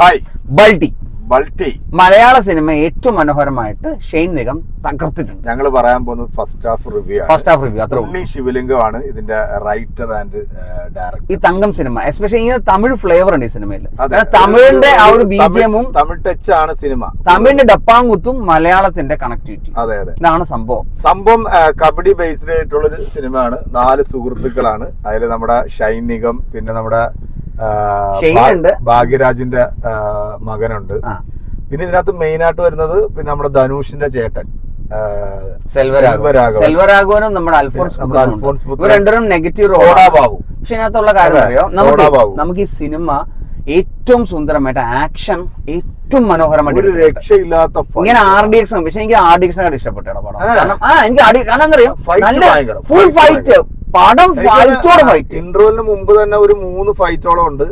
Hi. Balti. Balti. മലയാള cinema ഏറ്റവും മനോഹരമായിട്ട് Shane Nigam തകർത്തിട്ടുണ്ട്. ഞങ്ങൾ പറയാൻ പോകുന്നത് first half review first half review അത്ര ഉണ്ണി ശിവലിംഗമാണ് ഇതിന്റെ റൈറ്റർ ആൻഡ് ഡയറക്ടർ ഈ തങ്കം സിനിമ എസ്പെഷ്യലി ഇങ്ങനെ തമിഴ് ഫ്ലേവർ ഉണ്ട് ഈ സിനിമയിൽ. തമിഴിന്റെ ആ ഒരു ബീജിയമും തമിഴ് ടച്ച് ആണ് സിനിമ. തമിഴിന്റെ ഡപ്പാങ്കുത്തും മലയാളത്തിന്റെ കണക്ടിവിറ്റി അതെ അതെ. ഇതാണ് സംഭവം. സംഭവം കബഡി ബേസ്ഡ് ആയിട്ടുള്ള ഒരു സിനിമയാണ്. നാല് സുഹൃത്തുക്കളാണ്. അതിൽ നമ്മുടെ ഷൈൻ നിഗം പിന്നെ നമ്മുടെ. ഭാഗ്യരാജിന്റെ മകനുണ്ട് പിന്നെ ഇതിനകത്ത് മെയിൻ ആയിട്ട് വരുന്നത് പിന്നെ നമ്മുടെ ധനുഷിന്റെ ചേട്ടൻ. സെൽവരാഘവനും നമ്മുടെ അൽഫോൺസ് രണ്ടും. അൽഫോൺസ് രണ്ടുപേരും നെഗറ്റീവ് സോഡാ റോൾ ബാബു പക്ഷെ ഇതിനകത്തുള്ള കാര്യം അറിയോ നമുക്ക് ഈ സിനിമ ഏറ്റവും സുന്ദരമായിട്ട് ആക്ഷൻ ഏറ്റവും മനോഹരമായിട്ട് രക്ഷയില്ലാത്ത. ഇങ്ങനെ ആർ ഡി എക്സ് പക്ഷെ എനിക്ക് ആർ ഡി എക്സിനെ ഇഷ്ടപ്പെട്ടോ പടം. കാരണം ആ എനിക്ക് ആർ ഡി കാരണം എന്താ അറിയോ നല്ല. Full fight. പടം ഫൈറ്റോട് ഫൈറ്റ് ഇന്റർവെല്ലിന് മുമ്പ് തന്നെ ഒരു മൂന്ന് ഫൈറ്റോളം ഉണ്ട്.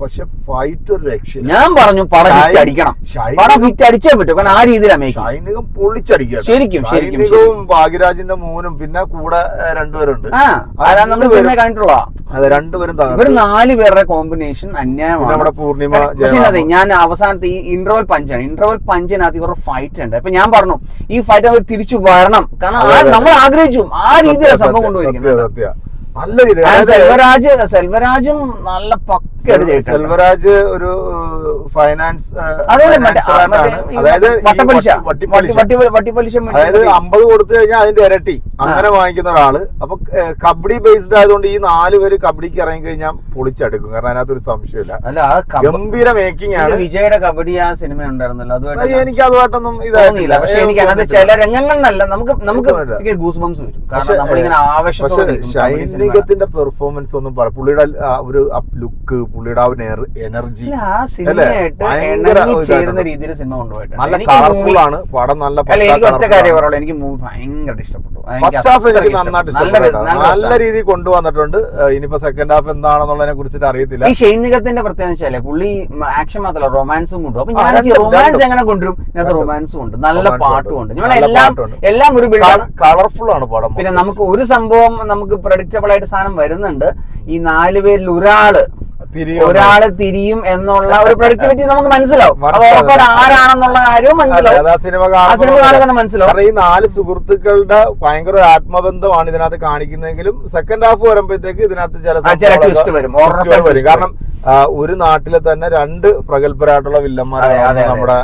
പക്ഷെ ഫൈറ്റ് ഒരു രക്ഷയില്ല. ഞാൻ പറഞ്ഞു പടം ഹിറ്റ് അടിക്കണം. പടം ഹിറ്റ് അടിച്ചേ പറ്റും. കാരണം ആ രീതിയിലാണ് മേക്കിംഗ് സൈനികം പൊള്ളിച്ചടിക്കണം ശരിക്കും, ശരിക്കും, സൈനികവും ഭാഗ്യരാജിന്റെ മോനും പിന്നെ കൂടെ രണ്ടുപേരുണ്ട്. കണ്ടിട്ടുള്ള അതെ രണ്ടുപേരും ഇവർ നാല് പേരുടെ കോമ്പിനേഷൻ അന്യായമാണ്. നമ്മുടെ പൂർണിമ അതെ ഞാൻ അവസാനത്തെ ഈ ഇന്റർവൽ പഞ്ചാണ് ഇന്റർവൽ പഞ്ചിനകത്ത് ഇവരുടെ ഫൈറ്റ് ഉണ്ട്. അപ്പൊ ഞാൻ പറഞ്ഞു ഈ ഫൈറ്റ് അവർ തിരിച്ചു വരണം. കാരണം നമ്മൾ ആഗ്രഹിച്ചു. ആ രീതിയിലാണ് സംഭവം കൊണ്ടുപോയിരിക്കുന്നത്. സത്യം. നല്ല രീതി സെൽവരാജ് സെൽവരാജും നല്ല പക്കയായിട്ട്. സെൽവരാജ് ഒരു ഫൈനാൻസ് ഈ അതായത് അതായത് അമ്പത് കൊടുത്തു കഴിഞ്ഞാൽ അതിന്റെ ഇരട്ടി. അങ്ങനെ വാങ്ങിക്കുന്ന ഒരാൾ. അപ്പൊ കബഡി ബേസ്ഡ് ആയതുകൊണ്ട് ഈ നാല് പേര് കബഡിക്ക് ഇറങ്ങി കഴിഞ്ഞാൽ പൊളിച്ചെടുക്കും. കാരണം അതിനകത്ത് ഒരു സംശയമില്ല ഗംഭീര മേക്കിംഗ് ആണ്. വിജയുടെ കബഡി ആ സിനിമ ഉണ്ടായിരുന്നല്ലോ. അതുമായിട്ട് എനിക്ക് അതുമായിട്ടൊന്നും ഇതായിരുന്നില്ല പക്ഷെ എനിക്ക് അതിനകത്ത് ചില രംഗങ്ങളിലല്ല നമുക്ക് നമുക്ക്. ഗൂസ് ബംസ് വരും. കാരണം നമ്മളിങ്ങനെ പെർഫോമൻസ് ഒന്നും പറ പുള്ളിയുടെ ഒരു ലുക്ക് പുള്ളിയുടെ ആ ഒരു എനർജി അല്ലേ ഭയങ്കര ചേരുന്ന രീതിയിൽ സിനിമ കൊണ്ടുപോയിട്ടുണ്ട്. നല്ല കളർഫുൾ ആണ്. പടം നല്ല എനിക്ക് ഒറ്റ കാര്യം പറയുള്ളൂ എനിക്ക് മൂവി ഭയങ്കര ഇഷ്ടപ്പെട്ടു. ഫസ്റ്റ് ഹാഫ് എനിക്ക് നന്നായിട്ട്. നല്ല. രീതിയിൽ കൊണ്ടുവന്നിട്ടുണ്ട്. ഇനിയിപ്പോ സെക്കൻഡ് ഹാഫ് എന്താണെന്നുള്ളതിനെ കുറിച്ചിട്ട് അറിയത്തില്ല. ഈ ഷെയ്നികത്തിന്റെ പ്രത്യേകത വെച്ചാൽ പുള്ളി ആക്ഷൻ മാത്രമല്ല റൊമാൻസും കൊണ്ടു അപ്പൊ ഞാൻ റൊമാൻസ് എങ്ങനെ കൊണ്ടുവരും? ഇതിനകത്ത് റൊമാൻസും ഉണ്ട്. നല്ല. പാട്ടും ഉണ്ട്. എല്ലാം എല്ലാം ഒരു കളർഫുൾ ആണ് പടം പിന്നെ നമുക്ക് ഒരു സംഭവം നമുക്ക് പ്രഡിക്റ്റബിൾ ആയിട്ട് സാധനം വരുന്നുണ്ട്. ഈ നാല് പേരിൽ ഒരാൾ ഒരാൾ തിരിയും എന്നുള്ള ഒരു പ്രൊഡക്ടിവിറ്റി നമുക്ക് മനസ്സിലാവും. അത്. ആരാണെന്നുള്ള കാര്യവും മനസ്സിലാവും. ആ സിനിമ മനസ്സിലാവും. ഈ നാല് സുഹൃത്തുക്കളുടെ ഭയങ്കര ഒരു ആത്മബന്ധമാണ് ഇതിനകത്ത് കാണിക്കുന്നതെങ്കിലും സെക്കൻഡ് ഹാഫ് വരുമ്പോഴത്തേക്ക് ഇതിനകത്ത് ചില വരും. കാരണം ഒരു നാട്ടിലെ തന്നെ രണ്ട് പ്രഗത്ഭരായിട്ടുള്ള വില്ലന്മാരാണ്. നമ്മുടെ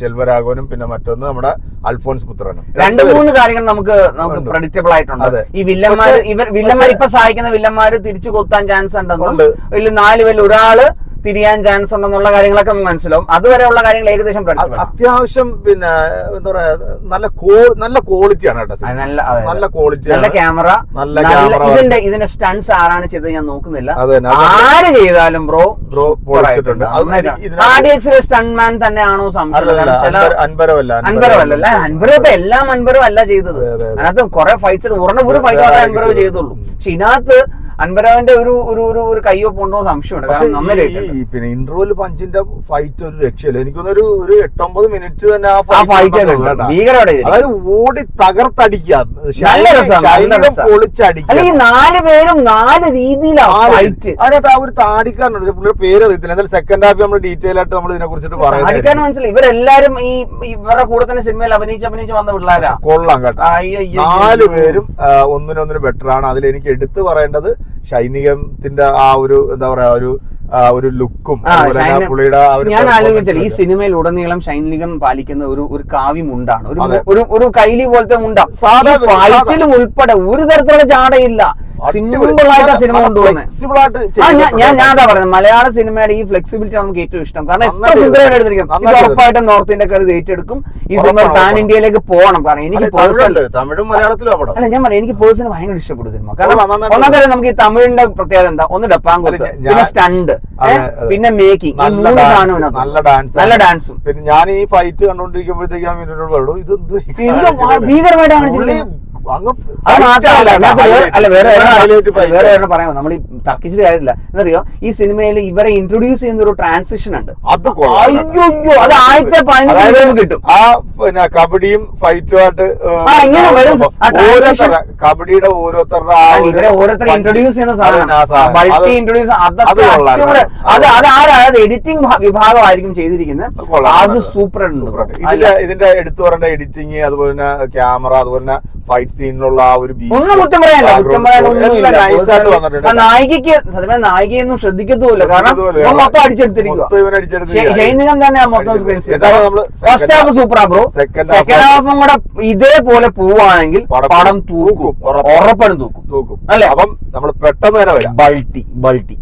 ശെൽവരാഘവനും പിന്നെ മറ്റൊന്ന് നമ്മുടെ അൽഫോൺസ് പുത്രനും രണ്ട് മൂന്ന് കാര്യങ്ങൾ നമുക്ക് നമുക്ക്. പ്രഡിക്റ്റബിൾ ആയിട്ടുണ്ട് ഈ വില്ലന്മാര് ഇവർ വില്ലന്മാർ ഇപ്പൊ സഹായിക്കുന്ന വില്ലന്മാര് തിരിച്ചു കൊത്താൻ ചാൻസ് ഉണ്ടെന്നും ഉണ്ട്. ഇതിൽ നാല് പേരിൽ ഒരാൾ തിരിയാൻ ചാൻസ് ഉണ്ടെന്നുള്ള കാര്യങ്ങളൊക്കെ മനസ്സിലാവും. അതുവരെയുള്ള കാര്യങ്ങൾ ഏകദേശം അത്യാവശ്യം പിന്നെ എന്താ പറയാ നല്ല നല്ല ക്വാളിറ്റിയാണ് കേട്ടോ നല്ല നല്ല ക്വാളിറ്റി നല്ല ക്യാമറ നല്ല ക്യാമറ ഇതിന്റെ ഇതിന്റെ സ്റ്റൺസ് ആരാണ് ചെയ്തത് ഞാൻ നോക്കുന്നില്ല. ആര് ചെയ്താലും ബ്രോ ബ്രോ പൊളിച്ചിട്ടുണ്ട്. ആർഡിഎക്സിലെ സ്റ്റൺമാൻ തന്നെയാണോ സംശയം? അല്ലല്ല കാരണം ചില അൻപര- അൻപരമല്ല അൻപരവല്ല. അൻപരവ് ഇപ്പൊ എല്ലാം അൻപരവല്ല ചെയ്തത്. അതെ, അതെ, അതെ. അതിനകത്ത് കുറെ ഫൈറ്റ്സ് ഉടനെ ഒരു ഫൈറ്റ് അൻപരവ് ചെയ്തു. ചെയ്തുള്ളൂ. പക്ഷെ ഇതിനകത്ത് അൻപരവന്റെ ഒരു ഒരു ഒരു ഒരു കയ്യോ പോണ്ടോ സംശയമുണ്ട്. കാരണം നന്നായിട്ട് പിന്നെ ഇന്റർവെൽ പഞ്ചിന്റെ ഫൈറ്റ് ഒരു രക്ഷയില്ല. എനിക്കൊന്നൊരു ഒരു എട്ടൊമ്പത് മിനിറ്റ് തന്നെ ആ ഫൈറ്റ്. അതായത് ഓടി തകർത്തടിക്കുക. ഈ പൊളിച്ചടിക്കുക. നാല് പേരും നാല് രീതിയിലാണ് ഫൈറ്റ് അതിനകത്ത് ആ ഒരു താടിക്കാരനുണ്ട്. പുള്ളിയുടെ പേര് അറിയത്തില്ല. എന്നാലും സെക്കൻഡ് ഹാഫ് നമ്മൾ ഡീറ്റെയിൽ ആയിട്ട് നമ്മൾ ഇതിനെ കുറിച്ചിട്ട് പറയാം മനസ്സിലായി. ഇവരെല്ലാരും ഈ ഇവരുടെ കൂടെ തന്നെ സിനിമയിൽ അഭിനയിച്ച് അഭിനയിച്ച് വന്ന പിള്ളേരാ. കൊള്ളാം കേട്ടോ. നാല് പേരും ഒന്നിനൊന്നിന് ബെറ്റർ ആണ്. അതിൽ എനിക്ക് എടുത്തു പറയേണ്ടത് ഷൈനികത്തിന്റെ ആ ഒരു എന്താ പറയാ ഒരു ഒരു ലുക്കും പുള്ളിയുടെ ഞാൻ ആലോചിച്ചില്ല ഈ സിനിമയിൽ ഉടനീളം സൈനികം പാലിക്കുന്ന ഒരു ഒരു കാവ്യ മുണ്ടാണ്. ഒരു ഒരു കൈലി പോലത്തെ മുണ്ടാണ് ഫൈറ്റിലും ഉൾപ്പെടെ ഒരു തരത്തിലുള്ള ചാടയില്ല. സിമ്പിൾ ആയിട്ട് സിനിമ കൊണ്ടുപോകുന്നത് ഞാൻ ഞാൻ അതാ പറയുന്നത്. മലയാള സിനിമയുടെ ഈ ഫ്ലെക്സിബിലിറ്റി നമുക്ക് ഏറ്റവും ഇഷ്ടം. കാരണം എത്ര സുന്ദരമായിട്ട് എടുത്തിരിക്കും. ഇത് ഉറപ്പായിട്ടും നോർത്ത് ഇന്ത്യക്കാർ ഇത് ഏറ്റെടുക്കും ഈ സിനിമ പാൻ ഇന്ത്യയിലേക്ക് പോകണം. കാരണം എനിക്ക് പേഴ്സണൽ തമിഴും മലയാളത്തിലും അല്ല ഞാൻ പറയാം എനിക്ക് പേഴ്സണൽ ഭയങ്കര ഇഷ്ടപ്പെട്ടു സിനിമ കാരണം ഒന്നാം തരം നമുക്ക് ഈ തമിഴിന്റെ പ്രത്യേകത എന്താ? ഒന്ന് ഡപ്പാങ്കൊത്ത് അല്ല, പിന്നെ സ്റ്റണ്ട്. പിന്നെ മേക്കിംഗ് നല്ല മൂന്ന് dance, നല്ല ഡാൻസും പിന്നെ ഞാൻ ഈ ഫൈറ്റ് കണ്ടോണ്ടിരിക്കുമ്പോഴത്തേക്ക് ഞാൻ അല്ല വേറെ. വേറെ പറയാമോ നമ്മൾ ഈ തർക്കിച്ചിട്ട് കാര്യമില്ല. എന്നറിയോ ഈ സിനിമയിൽ ഇവരെ ഇൻട്രൊഡ്യൂസ് ചെയ്യുന്ന ഒരു ട്രാൻസിഷൻ ഉണ്ട്. അത്. അയ്യോ അത് ആദ്യത്തെ പതിനഞ്ച് കിട്ടും. ആ പിന്നെ കബഡിയും ഫൈറ്റുമായിട്ട് കബഡിയുടെ ഓരോരുത്തരുടെ ഇവരെ ഓരോരുത്തർ ഇൻട്രൊഡ്യൂസ് ചെയ്യുന്ന സാധനം. മൾട്ടി ഇൻട്രൊഡ്യൂസ് അത് അത് അത് എഡിറ്റിംഗ് വിഭാഗമായിരിക്കും ചെയ്തിരിക്കുന്നത്. അത് സൂപ്പർ ഉണ്ട്. ഇതിന്റെ ഇതിന്റെ എടുത്തു പറയേണ്ട എഡിറ്റിംഗ് അതുപോലെ തന്നെ ക്യാമറ അതുപോലെ തന്നെ ഫൈറ്റ് സീനിലുള്ള ആ ഒരു ഒന്നും കുറ്റം പറയാനില്ല. കുറ്റം പറയാനൊന്നുമില്ല ആ വന്നിട്ടുണ്ട്. നായികക്ക് സത്യം നായികയൊന്നും ശ്രദ്ധിക്കത്തുമില്ല. കാരണം മൊത്തം അടിച്ചെടുത്തിരിക്കും. ഷൈനികം തന്നെ മൊത്തം സ്ക്രീൻ ഫസ്റ്റ് ഹാഫ് സൂപ്പറാ ബ്രോ സെക്കൻഡ് ഹാഫും കൂടെ ഇതേപോലെ പോവാണെങ്കിൽ പടം തൂക്കും. ഉറപ്പാണ് തൂക്കും. തൂക്കും. അല്ലേ? അപ്പം നമ്മൾ പെട്ടെന്ന് തന്നെ വരാം. ബൾട്ടി ബൾട്ടി.